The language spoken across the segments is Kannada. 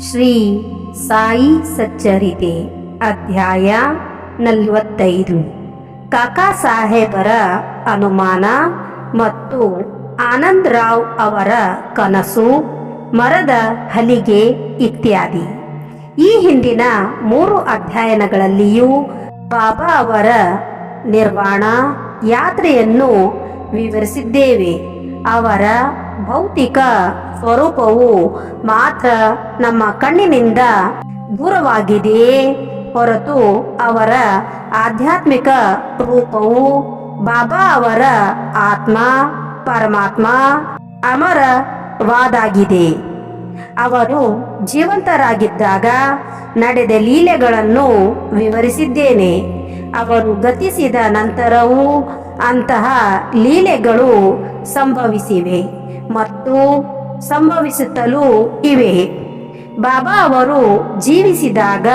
ಶ್ರೀ ಸಾಯಿ ಸಚ್ಚರಿತೆ, ಅಧ್ಯಾಯ ನಲವತ್ತೈದು. ಕಾಕಾ ಸಾಹೇಬರ ಅನುಮಾನ ಮತ್ತು ಆನಂದರಾವ್ ಅವರ ಕನಸು, ಮರದ ಹಲಿಗೆ ಇತ್ಯಾದಿ. ಈ ಹಿಂದಿನ ಮೂರು ಅಧ್ಯಯನಗಳಲ್ಲಿಯೂ ಬಾಬಾ ಅವರ ನಿರ್ವಾಣ, ಯಾತ್ರೆಯನ್ನು ವಿವರಿಸಿದ್ದೇವೆ. ಅವರ ಭೌತಿಕ ಸ್ವರೂಪವು ಮಾತ್ರ ನಮ್ಮ ಕಣ್ಣಿನಿಂದ ದೂರವಾಗಿದೆಯೇ ಹೊರತು ಅವರ ಆಧ್ಯಾತ್ಮಿಕ ರೂಪವು ಬಾಬಾ ಅವರ ಆತ್ಮ, ಪರಮಾತ್ಮ ಅಮರವಾದಾಗಿದೆ. ಅವರು ಜೀವಂತರಾಗಿದ್ದಾಗ ನಡೆದ ಲೀಲೆಗಳನ್ನು ವಿವರಿಸಿದ್ದೇನೆ. ಅವರು ಗತಿಸಿದ ನಂತರವೂ ಅಂತಹ ಲೀಲೆಗಳು ಸಂಭವಿಸಿವೆ. ಮತ್ತು ಸಂಭವಿಸುತ್ತಲೂ ಇವೆ. ಬಾಬಾ ಅವರು ಜೀವಿಸಿದಾಗ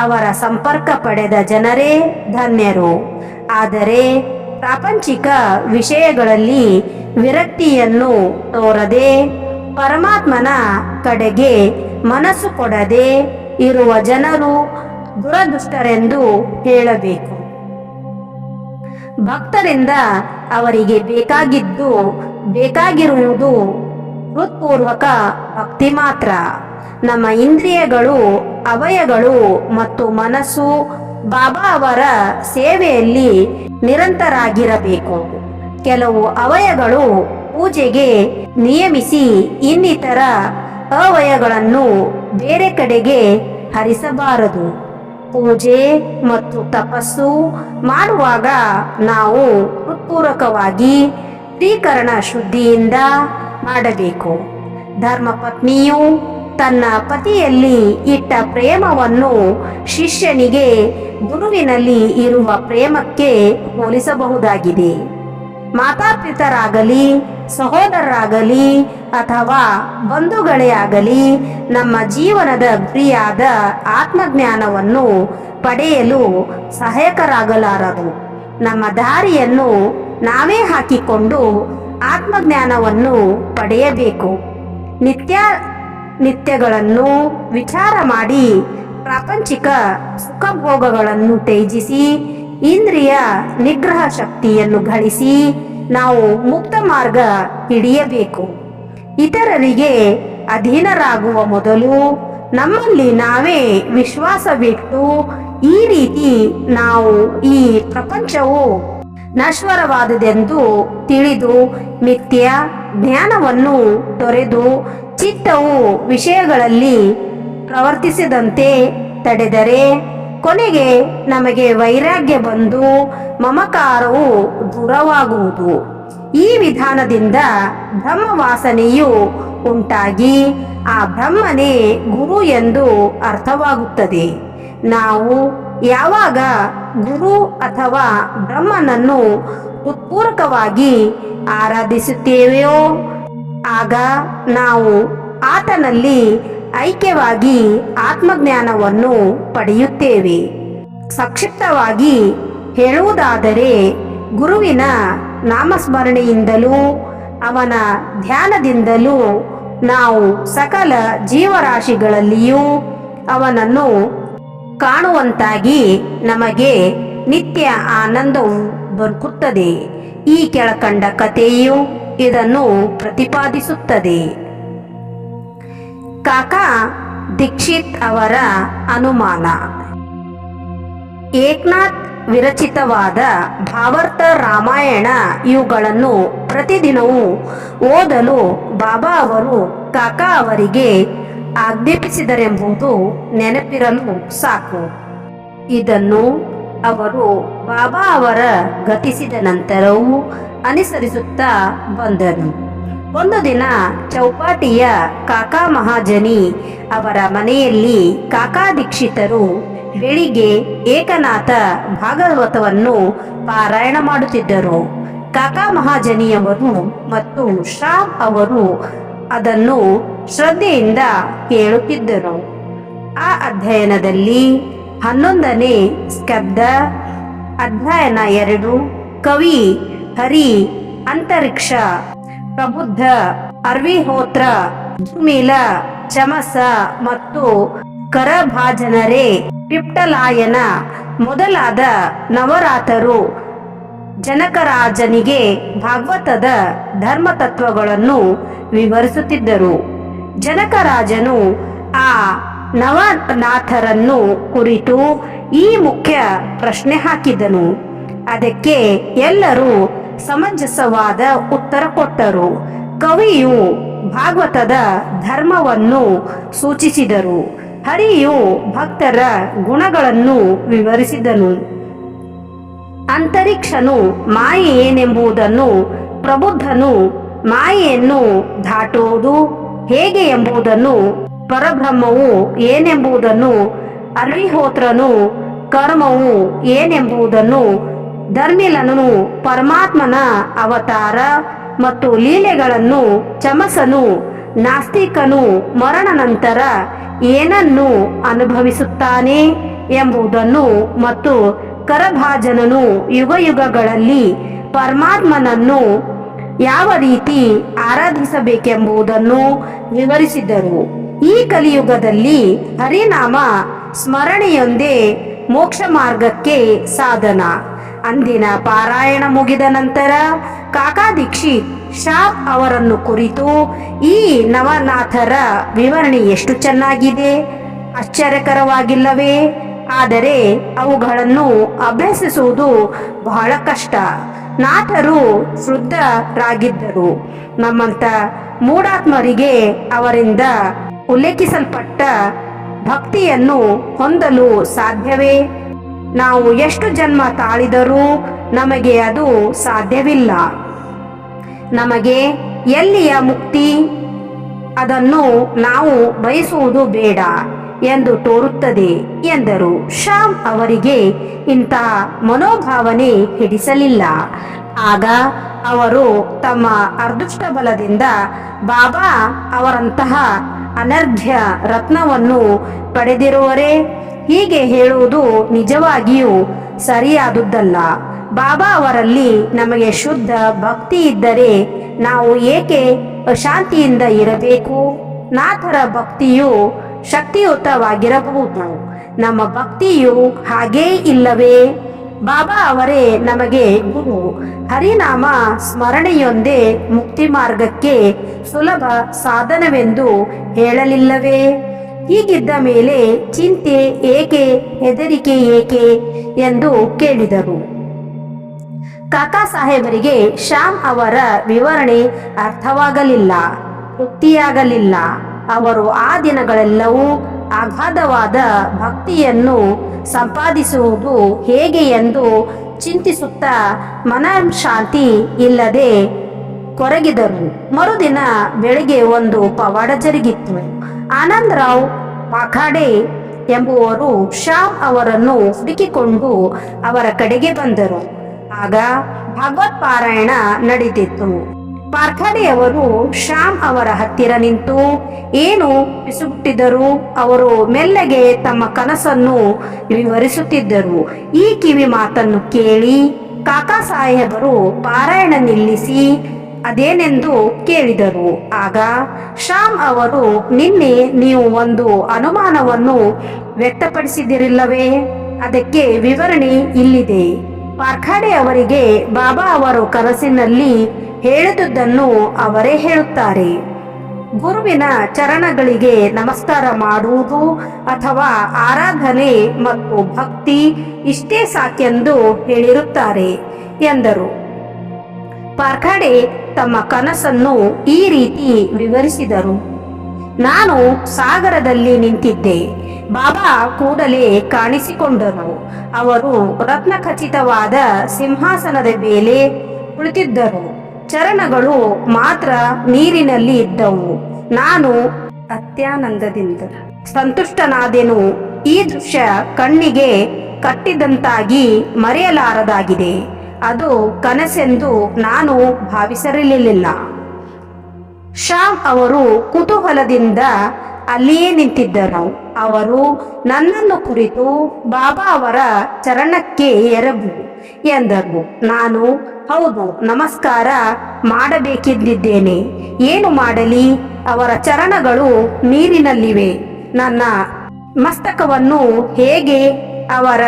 ಅವರ ಸಂಪರ್ಕ ಪಡೆದ ಜನರೇ ಧನ್ಯರು. ಆದರೆ ಪ್ರಾಪಂಚಿಕ ವಿಷಯಗಳಲ್ಲಿ ವಿರಕ್ತಿಯನ್ನು ತೋರದೆ ಪರಮಾತ್ಮನ ಕಡೆಗೆ ಮನಸ್ಸು ಕೊಡದೆ ಇರುವ ಜನರು ದುರದೃಷ್ಟರೆಂದು ಹೇಳಬೇಕು. ಭಕ್ತರಿಂದ ಅವರಿಗೆ ಬೇಕಾಗಿದ್ದು ಬೇಕಾಗಿರುವುದು ಹೃತ್ಪೂರ್ವಕ ಭಕ್ತಿ ಮಾತ್ರ. ನಮ್ಮ ಇಂದ್ರಿಯಗಳು, ಅವಯಗಳು ಮತ್ತು ಮನಸ್ಸು ಬಾಬಾ ಅವರ ಸೇವೆಯಲ್ಲಿ ನಿರಂತರಾಗಿರಬೇಕು. ಕೆಲವು ಅವಯಗಳು ಪೂಜೆಗೆ ನಿಯಮಿಸಿ ಇನ್ನಿತರ ಅವಯಗಳನ್ನು ಬೇರೆ ಕಡೆಗೆ ಹರಿಸಬಾರದು. ಪೂಜೆ ಮತ್ತು ತಪಸ್ಸು ಮಾಡುವಾಗ ನಾವು ಹೃತ್ಪೂರ್ವಕವಾಗಿ ಶ್ರೀಕರಣ ಶುದ್ಧಿಯಿಂದ ಮಾಡಬೇಕು. ಧರ್ಮಪತ್ನಿಯು ತನ್ನ ಪತಿಯಲ್ಲಿ ಇಟ್ಟ ಪ್ರೇಮವನ್ನು ಶಿಷ್ಯನಿಗೆ ಗುರುವಿನಲ್ಲಿ ಇರುವ ಪ್ರೇಮಕ್ಕೆ ಹೋಲಿಸಬಹುದಾಗಿದೆ. ಮಾತಾಪಿತರಾಗಲಿ, ಸಹೋದರರಾಗಲಿ ಅಥವಾ ಬಂಧುಗಳೇ ಆಗಲಿ ನಮ್ಮ ಜೀವನದ ಗುರಿಯಾದ ಆತ್ಮಜ್ಞಾನವನ್ನು ಪಡೆಯಲು ಸಹಾಯಕರಾಗಲಾರದು ನಮ್ಮ ದಾರಿಯನ್ನು ನಾವೇ ಹಾಕಿಕೊಂಡು ಆತ್ಮಜ್ಞಾನವನ್ನು ಪಡೆಯಬೇಕು. ನಿತ್ಯ ನಿತ್ಯಗಳನ್ನು ವಿಚಾರ ಮಾಡಿ ಪ್ರಾಪಂಚಿಕ ಸುಖಭೋಗಗಳನ್ನು ತ್ಯಜಿಸಿ ಇಂದ್ರಿಯ ನಿಗ್ರಹ ಶಕ್ತಿಯನ್ನು ಗಳಿಸಿ ನಾವು ಮುಕ್ತ ಮಾರ್ಗ ಹಿಡಿಯಬೇಕು. ಇತರರಿಗೆ ಅಧೀನರಾಗುವ ಮೊದಲು ನಮ್ಮಲ್ಲಿ ನಾವೇ ವಿಶ್ವಾಸವಿಟ್ಟು ಈ ರೀತಿ ನಾವು ಈ ಪ್ರಪಂಚವು ನಶ್ವರವಾದುದೆಂದು ತಿಳಿದು ಮಿಥ್ಯ ಜ್ಞಾನವನ್ನು ತೊರೆದು ಚಿತ್ತವು ವಿಷಯಗಳಲ್ಲಿ ಪ್ರವರ್ತಿಸದಂತೆ ತಡೆದರೆ ಕೊನೆಗೆ ನಮಗೆ ವೈರಾಗ್ಯ ಬಂದು ಮಮಕಾರವು ದೂರವಾಗುವುದು. ಈ ವಿಧಾನದಿಂದ ಬ್ರಹ್ಮವಾಸನೆಯು ಉಂಟಾಗಿ ಆ ಬ್ರಹ್ಮನೇ ಗುರು ಎಂದು ಅರ್ಥವಾಗುತ್ತದೆ. ನಾವು ಯಾವಾಗ ಗುರು ಅಥವಾ ಬ್ರಹ್ಮನನ್ನು ಉತ್ಪೂರ್ವಕವಾಗಿ ಆರಾಧಿಸುತ್ತೇವೆಯೋ, ಆಗ ನಾವು ಆತನಲ್ಲಿ ಐಕ್ಯವಾಗಿ ಆತ್ಮಜ್ಞಾನವನ್ನು ಪಡೆಯುತ್ತೇವೆ. ಸಂಕ್ಷಿಪ್ತವಾಗಿ ಹೇಳುವುದಾದರೆ, ಗುರುವಿನ ನಾಮಸ್ಮರಣೆಯಿಂದಲೂ ಅವನ ಧ್ಯಾನದಿಂದಲೂ ನಾವು ಸಕಲ ಜೀವರಾಶಿಗಳಲ್ಲಿಯೂ ಅವನನ್ನು ಕಾಣುವಂತಾಗಿ ನಮಗೆ ನಿತ್ಯ ಆನಂದವು ದೊರಕುತ್ತದೆ ಈ ಕೆಳಕಂಡ ಕಥೆಯು ಇದನ್ನು ಪ್ರತಿಪಾದಿಸುತ್ತದೆ. ಕಾಕಾ ದೀಕ್ಷಿತ್ ಅವರ ಅನುಮಾನ. ಏಕನಾಥ್ ವಿರಚಿತವಾದ ಭಾವಾರ್ಥ ರಾಮಾಯಣ ಇವುಗಳನ್ನು ಪ್ರತಿದಿನವೂ ಓದಲು ಬಾಬಾ ಅವರು ಕಾಕಾ ಅವರಿಗೆ ಆಜ್ಞಾಪಿಸಿದರೆಂಬುದು ನೆನಪಿರಲು ಸಾಕು. ಇದನ್ನು ಅವರು ಬಾಬಾ ಅವರ ಗತಿಸಿದ ನಂತರವೂ ಅನುಸರಿಸುತ್ತಾ ಬಂದರು ಒಂದು ದಿನ ಚೌಪಾಟಿಯ ಕಾಕಾ ಮಹಾಜನಿ ಅವರ ಮನೆಯಲ್ಲಿ ಕಾಕಾ ದೀಕ್ಷಿತರು ಬೆಳಿಗ್ಗೆ ಏಕನಾಥ ಭಾಗವತವನ್ನು ಪಾರಾಯಣ ಮಾಡುತ್ತಿದ್ದರು. ಕಾಕಾ ಮಹಾಜನಿಯವರು ಮತ್ತು ಶ್ರಾಮ್ ಅವರು ಅದನ್ನು ಶ್ರದ್ಧೆಯಿಂದ ಕೇಳುತ್ತಿದ್ದರು. ಆ ಅಧ್ಯಯನದಲ್ಲಿ ಹನ್ನೊಂದನೇ ಸ್ಕಬ್ದ ಅಧ್ಯಯನ ಎರಡು, ಕವಿ ಹರಿ, ಅಂತರಿಕ್ಷ, ಪ್ರಬುದ್ಧ ಅರ್ವಿಹೋತ್ರ ಧುಮಿಲ ಚಮಸ ಮತ್ತು ಕರಭಾಜನರೇ ಪಿಪ್ಟಲಾಯನ ಮೊದಲಾದ ನವರಾತರು ಜನಕರಾಜನಿಗೆ ಭಾಗವತದ ಧರ್ಮ ತತ್ವಗಳನ್ನು ವಿವರಿಸುತ್ತಿದ್ದರು. ಜನಕರಾಜನು ಆ ನವನಾಥರನ್ನು ಕುರಿತು ಈ ಮುಖ್ಯ ಪ್ರಶ್ನೆ ಹಾಕಿದನು. ಅದಕ್ಕೆ ಎಲ್ಲರೂ ಸಮಂಜಸವಾದ ಉತ್ತರ ಕೊಟ್ಟರು. ಕವಿಯು ಭಾಗವತದ ಧರ್ಮವನ್ನು ಸೂಚಿಸಿದರು. ಹರಿಯು ಭಕ್ತರ ಗುಣಗಳನ್ನು ವಿವರಿಸಿದನು. ಅಂತರಿಕ್ಷನು ಮಾಯೆ ಏನೆಂಬುದನ್ನು, ಪ್ರಬುದ್ಧನು ಮಾಯೆಯನ್ನು ದಾಟುವುದು ಹೇಗೆ ಎಂಬುದನ್ನು, ಪರಬ್ರಹ್ಮವು ಏನೆಂಬುದನ್ನು, ಅರ್ವಿಹೋತ್ರನು ಕರ್ಮವು ಏನೆಂಬುದನ್ನು ಧರ್ಮಿಲನು ಪರಮಾತ್ಮನ ಅವತಾರ ಮತ್ತು ಲೀಲೆಗಳನ್ನು ಚಮಸನು, ನಾಸ್ತಿಕನು ಮರಣ ನಂತರ ಏನನ್ನು ಅನುಭವಿಸುತ್ತಾನೆ ಎಂಬುದನ್ನು ಮತ್ತು ಕರಭಾಜನನು ಯುಗಯುಗಗಳಲ್ಲಿ ಪರಮಾತ್ಮನನ್ನು ಯಾವ ರೀತಿ ಆರಾಧಿಸಬೇಕೆಂಬುದನ್ನು ವಿವರಿಸಿದರು. ಈ ಕಲಿಯುಗದಲ್ಲಿ ಹರಿನಾಮ ಸ್ಮರಣೆಯೊಂದೇ ಮೋಕ್ಷ ಮಾರ್ಗಕ್ಕೆ ಸಾಧನ. ಅಂದಿನ ಪಾರಾಯಣ ಮುಗಿದ ನಂತರ ಕಾಕಾ ದೀಕ್ಷಿತ್ ಶಾಪ್ ಅವರನ್ನು ಕುರಿತು ಈ ನವನಾಥರ ವಿವರಣೆ ಎಷ್ಟು ಚೆನ್ನಾಗಿದೆ? ಆಶ್ಚರ್ಯಕರವಾಗಿಲ್ಲವೇ? ಆದರೆ ಅವುಗಳನ್ನು ಅಭ್ಯಸಿಸುವುದು ಬಹಳ ಕಷ್ಟ. ನಾಥರು ಶುದ್ಧರಾಗಿದ್ದರು ನಮ್ಮಂತ ಮೂಢಾತ್ಮರಿಗೆ ಅವರಿಂದ ಉಲ್ಲೇಖಿಸಲ್ಪಟ್ಟ ಭಕ್ತಿಯನ್ನು ಹೊಂದಲು ಸಾಧ್ಯವೇ? ನಾವು ಎಷ್ಟು ಜನ್ಮ ತಾಳಿದರೂ ನಮಗೆ ಅದು ಸಾಧ್ಯವಿಲ್ಲ. ನಮಗೆ ಎಲ್ಲಿಯ ಮುಕ್ತಿ? ಅದನ್ನು ನಾವು ಬಯಸುವುದು ಬೇಡ. ಎಂದು ತೋರುತ್ತದೆ ಎಂದರು. ಶ್ಯಾಮ್ ಅವರಿಗೆ ಇಂಥ ಮನೋಭಾವನೆ ಹಿಡಿಸಲಿಲ್ಲ. ಆಗ ಅವರು ತಮ್ಮ ಅದೃಷ್ಟ ಬಲದಿಂದ ಬಾಬಾ ಅವರಂತಹ ಅನರ್ಘ್ಯ ರತ್ನವನ್ನು ಪಡೆದಿರುವರೇ? ಹೀಗೆ ಹೇಳುವುದು ನಿಜವಾಗಿಯೂ ಸರಿಯಾದುದಲ್ಲ. ಬಾಬಾ ಅವರಲ್ಲಿ ನಮಗೆ ಶುದ್ಧ ಭಕ್ತಿ ಇದ್ದರೆ ನಾವು ಏಕೆ ಅಶಾಂತಿಯಿಂದ ಇರಬೇಕು? ನಾಥರ ಭಕ್ತಿಯು ಶಕ್ತಿಯುತವಾಗಿರಬಹುದು. ನಮ್ಮ ಭಕ್ತಿಯು ಹಾಗೇ ಇಲ್ಲವೇ? ಬಾಬಾ ಅವರೇ ನಮಗೆ ಗುರು. ಹರಿನಾಮ ಸ್ಮರಣೆಯೊಂದೇ ಮುಕ್ತಿ ಮಾರ್ಗಕ್ಕೆ ಸುಲಭ ಸಾಧನವೆಂದು ಹೇಳಲಿಲ್ಲವೇ? ಹೀಗಿದ್ದ ಮೇಲೆ ಚಿಂತೆ ಏಕೆ, ಹೆದರಿಕೆ ಏಕೆ ಎಂದು ಕೇಳಿದರು. ಕಾಕಾ ಸಾಹೇಬರಿಗೆ ಶ್ಯಾಮ್ ಅವರ ವಿವರಣೆ ಅರ್ಥವಾಗಲಿಲ್ಲ, ತೃಪ್ತಿಯಾಗಲಿಲ್ಲ. ಅವರು ಆ ದಿನಗಳೆಲ್ಲವೂ ಅಗಾಧವಾದ ಭಕ್ತಿಯನ್ನು ಸಂಪಾದಿಸುವುದು ಹೇಗೆ ಎಂದು ಚಿಂತಿಸುತ್ತಾ ಮನಃಶಾಂತಿ ಇಲ್ಲದೆ ಕೊರಗಿದರು. ಮರುದಿನ ಬೆಳಿಗ್ಗೆ ಒಂದು ಪವಾಡ ಜರುಗಿತ್ತು. ಆನಂದರಾವ್ ಪಾಖಾಡೆ ಎಂಬುವರು ಶ್ಯಾಮ್ ಅವರನ್ನು ಹುಡುಕಿಕೊಂಡು ಅವರ ಕಡೆಗೆ ಬಂದರು. ಆಗ ಭಗವತ್ ಪಾರಾಯಣ ನಡೆದಿತ್ತು. ಪಾರ್ಖಾಡೆಯವರು ಶ್ಯಾಮ್ ಅವರ ಹತ್ತಿರ ನಿಂತು, ಏನು? ಪಿಸುಗುಟ್ಟಿದರು ಅವರು ಮೆಲ್ಲಗೆ ತಮ್ಮ ಕನಸನ್ನು ವಿವರಿಸುತ್ತಿದ್ದರು. ಈ ಕಿವಿ ಮಾತನ್ನು ಕೇಳಿ ಕಾಕಾ ಸಾಹೇಬರು ಪಾರಾಯಣ ನಿಲ್ಲಿಸಿ ಅದೇನೆಂದು ಕೇಳಿದರು. ಆಗ ಶ್ಯಾಮ್ ಅವರು, ನಿನ್ನೆ ನೀವು ಒಂದು ಅನುಮಾನವನ್ನು ವ್ಯಕ್ತಪಡಿಸಿದಿರಿಲ್ಲವೇ? ಅದಕ್ಕೆ ವಿವರಣೆ ಇಲ್ಲಿದೆ. ಪಾರ್ಖಾಡೆ ಅವರಿಗೆ ಬಾಬಾ ಅವರು ಕನಸಿನಲ್ಲಿ ಹೇಳಿದುದನ್ನು ಅವರೇ ಹೇಳುತ್ತಾರೆ. ಗುರುವಿನ ಚರಣಗಳಿಗೆ ನಮಸ್ಕಾರ ಮಾಡುವುದು ಅಥವಾ ಆರಾಧನೆ ಮತ್ತು ಭಕ್ತಿ ಇಷ್ಟೇ ಸಾಕೆಂದು ಹೇಳಿರುತ್ತಾರೆ, ಎಂದರು. ಪಾರ್ಖಾಡೆ ತಮ್ಮ ಕನಸನ್ನು ಈ ರೀತಿ ವಿವರಿಸಿದರು. ನಾನು ಸಾಗರದಲ್ಲಿ ನಿಂತಿದ್ದೆ. ಬಾಬಾ ಕೂಡಲೇ ಕಾಣಿಸಿಕೊಂಡರು. ಅವರು ರತ್ನ ಖಚಿತವಾದ ಸಿಂಹಾಸನದ ಮೇಲೆ ಕುಳಿತಿದ್ದರು. ಚರಣಗಳು ಮಾತ್ರ ನೀರಿನಲ್ಲಿ ಇದ್ದವು. ನಾನು ಅತ್ಯಾನಂದದಿಂದ ಸಂತುಷ್ಟನಾದೆನು. ಈ ದೃಶ್ಯ ಕಣ್ಣಿಗೆ ಕಟ್ಟಿದಂತಾಗಿ ಮರೆಯಲಾರದಾಗಿದೆ. ಅದು ಕನಸೆಂದು ನಾನು ಭಾವಿಸಿರಲಿಲ್ಲ ಶ್ಯಾಮ್ ಅವರು ಕುತೂಹಲದಿಂದ ಅಲ್ಲಿಯೇ ನಿಂತಿದ್ದರು. ಅವರು ನನ್ನನ್ನು ಕುರಿತು ಬಾಬಾ ಅವರ ಚರಣಕ್ಕೆ ಎರಬು ಎಂದರು. ನಾನು, ಹೌದು, ನಮಸ್ಕಾರ ಮಾಡಬೇಕೆಂದಿದ್ದೇನೆ. ಏನು ಮಾಡಲಿ? ಅವರ ಚರಣಗಳು ನೀರಿನಲ್ಲಿವೆ. ನನ್ನ ಮಸ್ತಕವನ್ನು ಹೇಗೆ ಅವರ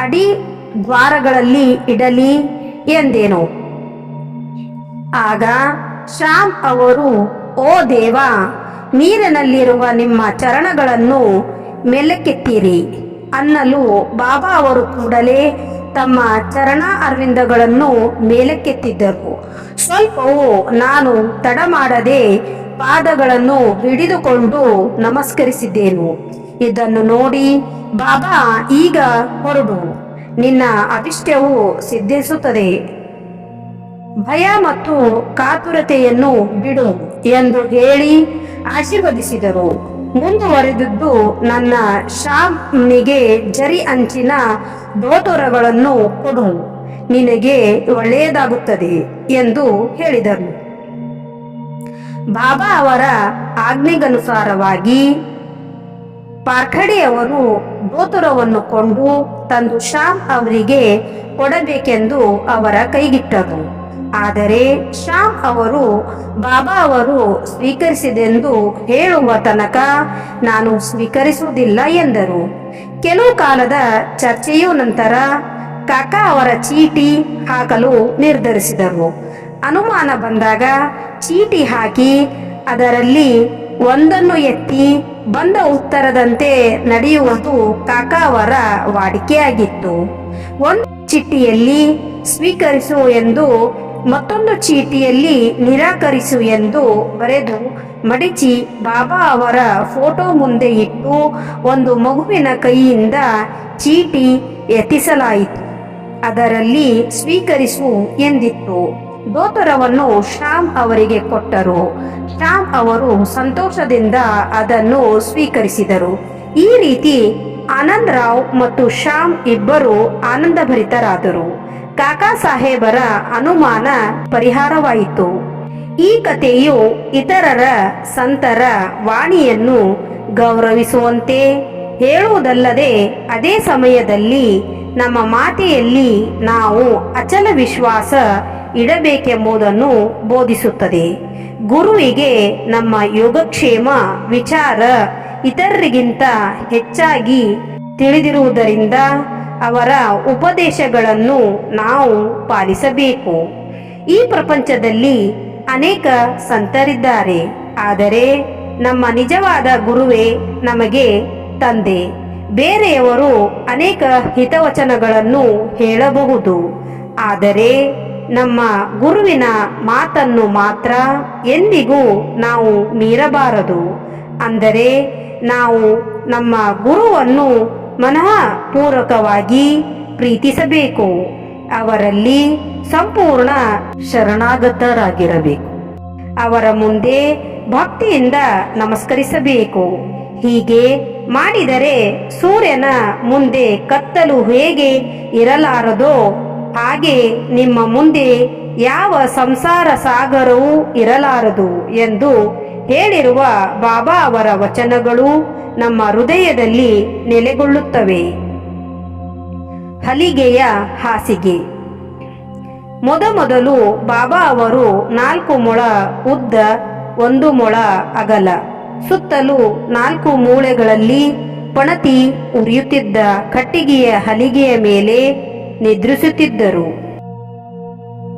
ಅಡಿ ದ್ವಾರಗಳಲ್ಲಿ ಇಡಲಿ? ಎಂದೇನು. ಆಗ ಶ್ಯಾಮ್ ಅವರು, ಓ ದೇವ ನೀರಿನಲ್ಲಿರುವ ನಿಮ್ಮ ಚರಣಗಳನ್ನು ಮೇಲಕ್ಕೆತ್ತೀರಿ ಅನ್ನಲು ಬಾಬಾ ಅವರು ಕೂಡಲೇ ತಮ್ಮ ಚರಣ ಅರವಿಂದಗಳನ್ನು ಮೇಲಕ್ಕೆತ್ತಿದ್ದರು. ಸ್ವಲ್ಪವೂ ನಾನು ತಡ ಮಾಡದೆ ಪಾದಗಳನ್ನು ಹಿಡಿದುಕೊಂಡು ನಮಸ್ಕರಿಸಿದ್ದೇನು. ಇದನ್ನು ನೋಡಿ ಬಾಬಾ ಈಗ ಹೊರಡು. ನಿನ್ನ ಅಭಿಷ್ಟವು ಸಿದ್ಧಿಸುತ್ತದೆ. ಭಯ ಮತ್ತು ಕಾತುರತೆಯನ್ನು ಬಿಡು ಎಂದು ಹೇಳಿ ಆಶೀರ್ವದಿಸಿದರು. ಮುಂದುವರೆದದ್ದು ನನ್ನ ಶಾಮ್ನಿಗೆ ಜರಿ ಅಂಚಿನ ದೋಟೋರಗಳನ್ನು ಕೊಡು. ನಿನಗೆ ಒಳ್ಳೆಯದಾಗುತ್ತದೆ ಎಂದು ಹೇಳಿದರು. ಬಾಬಾ ಅವರ ಆಜ್ಞೆಗನುಸಾರವಾಗಿ ಪಾರ್ಖಡೆಯವರು ಗೋತುರವನ್ನು ಕೊಂಡು ತಂದು ಶಾಮ್ ಅವರಿಗೆ ಕೊಡಬೇಕೆಂದು ಅವರ ಕೈಗಿಟ್ಟರು. ಆದರೆ ಶ್ಯಾಮ್ ಅವರು, ಬಾಬಾ ಅವರು ಸ್ವೀಕರಿಸಿದೆಂದು ಹೇಳುವ ತನಕ ನಾನು ಸ್ವೀಕರಿಸುವುದಿಲ್ಲ ಎಂದರು. ಕೆಲವು ಕಾಲದ ಚರ್ಚೆಯು ನಂತರ ಕಾಕಾ ಅವರ ಚೀಟಿ ಹಾಕಲು ನಿರ್ಧರಿಸಿದರು. ಅನುಮಾನ ಬಂದಾಗ ಚೀಟಿ ಹಾಕಿ ಅದರಲ್ಲಿ ಒಂದನ್ನು ಎತ್ತಿ ಬಂದ ಉತ್ತರದಂತೆ ನಡೆಯುವುದು ಕಾಕಾ ಅವರ ವಾಡಿಕೆಯಾಗಿತ್ತು. ಒಂದು ಚಿಟ್ಟಿಯಲ್ಲಿ ಸ್ವೀಕರಿಸು ಎಂದು ಮತ್ತೊಂದು ಚೀಟಿಯಲ್ಲಿ ನಿರಾಕರಿಸು ಎಂದು ಬರೆದು ಮಡಿಚಿ ಬಾಬಾ ಅವರ ಫೋಟೋ ಮುಂದೆ ಇಟ್ಟು ಒಂದು ಮಗುವಿನ ಕೈಯಿಂದ ಚೀಟಿ ಎತ್ತಿಸಲಾಯಿತು. ಅದರಲ್ಲಿ ಸ್ವೀಕರಿಸು ಎಂದಿತ್ತು. ದೋತರವನ್ನು ಶ್ಯಾಮ್ ಅವರಿಗೆ ಕೊಟ್ಟರು. ಶ್ಯಾಮ್ ಅವರು ಸಂತೋಷದಿಂದ ಅದನ್ನು ಸ್ವೀಕರಿಸಿದರು. ಈ ರೀತಿ ಆನಂದ್ ರಾವ್ ಮತ್ತು ಶ್ಯಾಮ್ ಇಬ್ಬರು ಆನಂದಭರಿತರಾದರು. ಕಾಕಾ ಸಾಹೇಬರ ಅನುಮಾನ ಪರಿಹಾರವಾಯಿತು. ಈ ಕಥೆಯು ಇತರರ ಸಂತರ ವಾಣಿಯನ್ನು ಗೌರವಿಸುವಂತೆ ಹೇಳುವುದಲ್ಲದೆ ಅದೇ ಸಮಯದಲ್ಲಿ ನಮ್ಮ ಮಾತೆಯಲ್ಲಿ ನಾವು ಅಚಲ ವಿಶ್ವಾಸ ಇಡಬೇಕೆಂಬುದನ್ನು ಬೋಧಿಸುತ್ತದೆ. ಗುರುವಿಗೆ ನಮ್ಮ ಯೋಗಕ್ಷೇಮ, ವಿಚಾರ ಇತರರಿಗಿಂತ ಹೆಚ್ಚಾಗಿ ತಿಳಿದಿರುವುದರಿಂದ ಅವರ ಉಪದೇಶಗಳನ್ನು ನಾವು ಪಾಲಿಸಬೇಕು. ಈ ಪ್ರಪಂಚದಲ್ಲಿ ಅನೇಕ ಸಂತರಿದ್ದಾರೆ. ಆದರೆ ನಮ್ಮ ನಿಜವಾದ ಗುರುವೇ ನಮಗೆ ತಂದೆ. ಬೇರೆಯವರು ಅನೇಕ ಹಿತವಚನಗಳನ್ನು ಹೇಳಬಹುದು. ಆದರೆ ನಮ್ಮ ಗುರುವಿನ ಮಾತನ್ನು ಮಾತ್ರ ಎಂದಿಗೂ ನಾವು ಮೀರಬಾರದು. ಅಂದರೆ ನಾವು ನಮ್ಮ ಗುರುವನ್ನು ಮನಃ ಪೂರ್ವಕವಾಗಿ ಪ್ರೀತಿಸಬೇಕು. ಅವರಲ್ಲಿ ಸಂಪೂರ್ಣ ಶರಣಾಗತರಾಗಿರಬೇಕು. ಅವರ ಮುಂದೆ ಭಕ್ತಿಯಿಂದ ನಮಸ್ಕರಿಸಬೇಕು. ಹೀಗೆ ಮಾಡಿದರೆ ಸೂರ್ಯನ ಮುಂದೆ ಕತ್ತಲು ಹೇಗೆ ಇರಲಾರದೋ ಹಾಗೆ ನಿಮ್ಮ ಮುಂದೆ ಯಾವ ಸಂಸಾರ ಸಾಗರವೂ ಇರಲಾರದು ಎಂದು ಹೇಳಿರುವ ಬಾಬಾ ಅವರ ವಚನಗಳು ನಮ್ಮ ಹೃದಯದಲ್ಲಿ ನೆಲೆಗೊಳ್ಳುತ್ತವೆ. ಹಲಿಗೆಯ ಹಾಸಿಗೆ. ಮೊದಮೊದಲು ಬಾಬಾ ಅವರು ನಾಲ್ಕು ಮೊಳ ಉದ್ದ, ಒಂದು ಮೊಳ ಅಗಲ. ಸುತ್ತಲೂ ನಾಲ್ಕು ಮೂಳೆಗಳಲ್ಲಿ ಪಣತಿ ಉರಿಯುತ್ತಿದ್ದ ಕಟ್ಟಿಗೆಯ ಹಲಿಗೆಯ ಮೇಲೆ ನಿದ್ರಿಸುತ್ತಿದ್ದರು.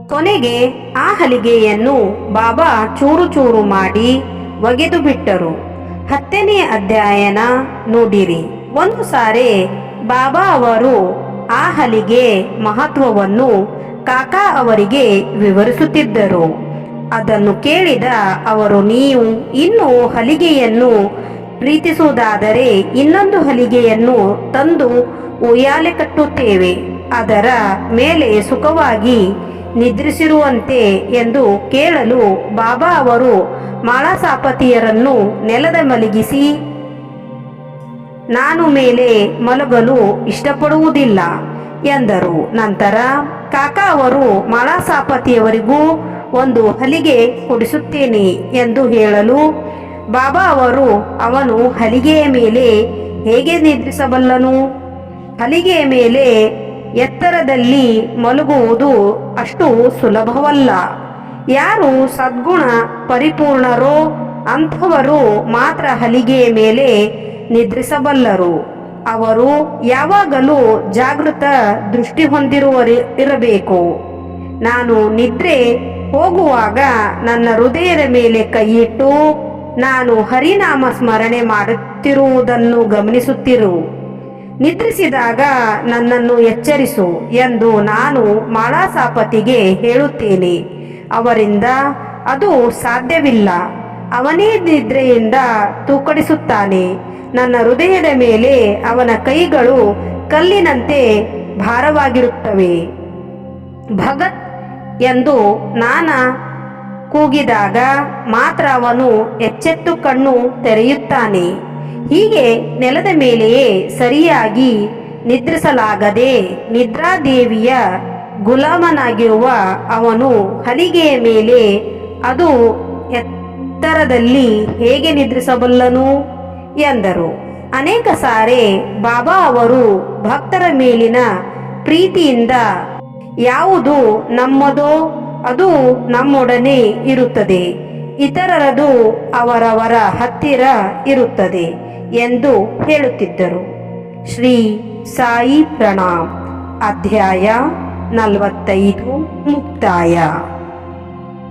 ಕೊನೆಗೆ ಆ ಹಲಿಗೆಯನ್ನು ಬಾಬಾ ಚೂರು ಚೂರು ಮಾಡಿ ಒಗೆದು ಬಿಟ್ಟರು. ಹತ್ತನೇ ಅಧ್ಯಾಯನ ನೋಡಿರಿ. ಒಂದು ಸಾರಿ ಬಾಬಾ ಅವರು ಆ ಹಲಿಗೆ ಮಹತ್ವವನ್ನು ಕಾಕಾ ಅವರಿಗೆ ವಿವರಿಸುತ್ತಿದ್ದರು. ಅದನ್ನು ಕೇಳಿದ ಅವರು, ನೀವು ಇನ್ನೂ ಹಲಿಗೆಯನ್ನು ಪ್ರೀತಿಸುವುದಾದರೆ ಇನ್ನೊಂದು ಹಲಿಗೆಯನ್ನು ತಂದು ಉಯ್ಯಾಲೆ ಕಟ್ಟುತ್ತೇವೆ. ಅದರ ಮೇಲೆ ಸುಖವಾಗಿ ನಿದ್ರಿಸಿರುವಂತೆ ಎಂದು ಕೇಳಲು ಬಾಬಾ ಅವರು ಮಾಳಾಸಾಪತಿಯರನ್ನು ನೆಲದ ಮಲಗಿಸಿ, ನಾನು ಮೇಲೆ ಮಲಗಲು ಇಷ್ಟಪಡುವುದಿಲ್ಲ ಎಂದರು. ನಂತರ, ಕಾಕಾ ಅವರು ಮಾಳಾಸಾಪತಿಯವರಿಗೂ ಒಂದು ಹಲಿಗೆ ಕೊಡಿಸುತ್ತೇನೆ ಎಂದು ಹೇಳಲು, ಬಾಬಾ ಅವರು ಅವನು ಹಲಿಗೆಯ ಮೇಲೆ ಹೇಗೆ ನಿದ್ರಿಸಬಲ್ಲನು? ಹಲಿಗೆಯ ಮೇಲೆ ಎತ್ತರದಲ್ಲಿ ಮಲಗುವುದು ಅಷ್ಟು ಸುಲಭವಲ್ಲ. ಯಾರು ಸದ್ಗುಣ ಪರಿಪೂರ್ಣರೋ ಅಂಥವರು ಮಾತ್ರ ಹಲಿಗೆಯ ಮೇಲೆ ನಿದ್ರಿಸಬಲ್ಲರು. ಅವರು ಯಾವಾಗಲೂ ಜಾಗೃತ ದೃಷ್ಟಿ ಹೊಂದಿರುವ ಇರಬೇಕು. ನಾನು ನಿದ್ರೆ ಹೋಗುವಾಗ ನನ್ನ ಹೃದಯದ ಮೇಲೆ ಕೈಯಿಟ್ಟು ನಾನು ಹರಿನಾಮ ಸ್ಮರಣೆ ಮಾಡುತ್ತಿರುವುದನ್ನು ಗಮನಿಸುತ್ತಿರು. ನಿದ್ರಿಸಿದಾಗ ನನ್ನನ್ನು ಎಚ್ಚರಿಸು ಎಂದು ನಾನು ಮಾಳಾಸಾಪತಿಗೆ ಹೇಳುತ್ತೇನೆ. ಅವರಿಂದ ಅದು ಸಾಧ್ಯವಿಲ್ಲ. ಅವನೇ ನಿದ್ರೆಯಿಂದ ತೂಕಡಿಸುತ್ತಾನೆ. ನನ್ನ ಹೃದಯದ ಮೇಲೆ ಅವನ ಕೈಗಳು ಕಲ್ಲಿನಂತೆ ಭಾರವಾಗಿರುತ್ತವೆ. ಭಗತ್ ಎಂದು ನಾನ ಕೂಗಿದಾಗ ಮಾತ್ರ ಅವನು ಎಚ್ಚೆತ್ತು ಕಣ್ಣು ತೆರೆಯುತ್ತಾನೆ. ಹೀಗೆ ನೆಲದ ಮೇಲೆಯೇ ಸರಿಯಾಗಿ ನಿದ್ರಿಸಲಾಗದೆ ನಿದ್ರಾದೇವಿಯ ಗುಲಾಮನಾಗಿರುವ ಅವನು ಹಲಿಗೆಯ ಮೇಲೆ ಅದು ಎತ್ತರದಲ್ಲಿ ಹೇಗೆ ನಿದ್ರಿಸಬಲ್ಲನು? ಎಂದರು. ಅನೇಕ ಸಾರೆ ಬಾಬಾ ಅವರು ಭಕ್ತರ ಮೇಲಿನ ಪ್ರೀತಿಯಿಂದ, ಯಾವುದು ನಮ್ಮದೋ ಅದು ನಮ್ಮೊಡನೆ ಇರುತ್ತದೆ, ಇತರರದು ಅವರವರ ಹತ್ತಿರ ಇರುತ್ತದೆ ಎಂದು ಹೇಳುತ್ತಿದ್ದರು. ಶ್ರೀ ಸಾಯಿ ಪ್ರಣಾಮ್. ಅಧ್ಯಾಯ ನಲವತ್ತೈದು ಮುಕ್ತಾಯ.